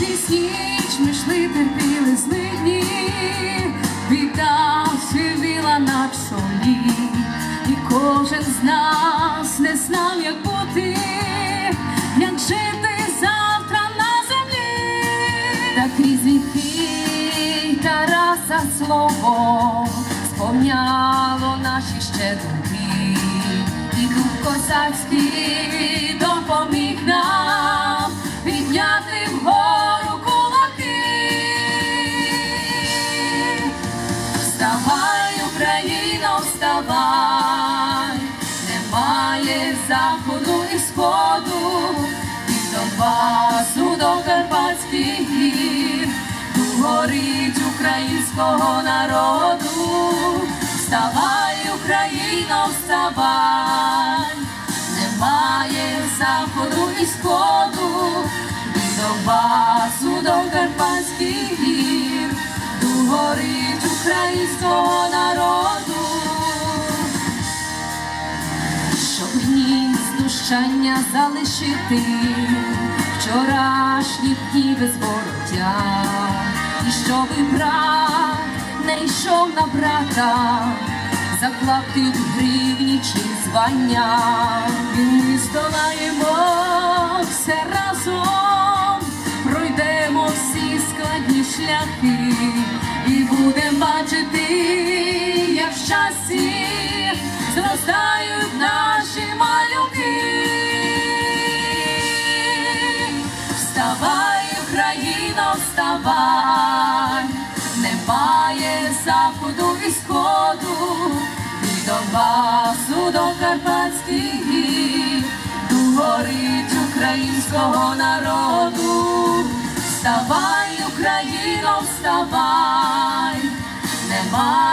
крізь ніч між терпіли злидні, віта шивіла на чолі, і кожен з нас не знав, як бути, як жити завтра на землі, та крізь віки Тараса слово сповняло наші ще думки, і дух козацький від Донбасу до Карпатських гір, горить українського народу. Вставай, Україно, вставай, немає заходу і сходу, від Донбасу до Карпатських гір, горить українського народу, знущання залишити вчорашні дні без вороття, і щоби брат не йшов на брата, заклати в гривні чи звання, і ми здолаємо все разом, пройдемо всі складні шляхи. І будемо бачити, як в часі зростають наші Україно, немає заходу і сходу, і Донбасу до Карпатських гір, горить українського народу. Вставай, Україно, вставай, немає.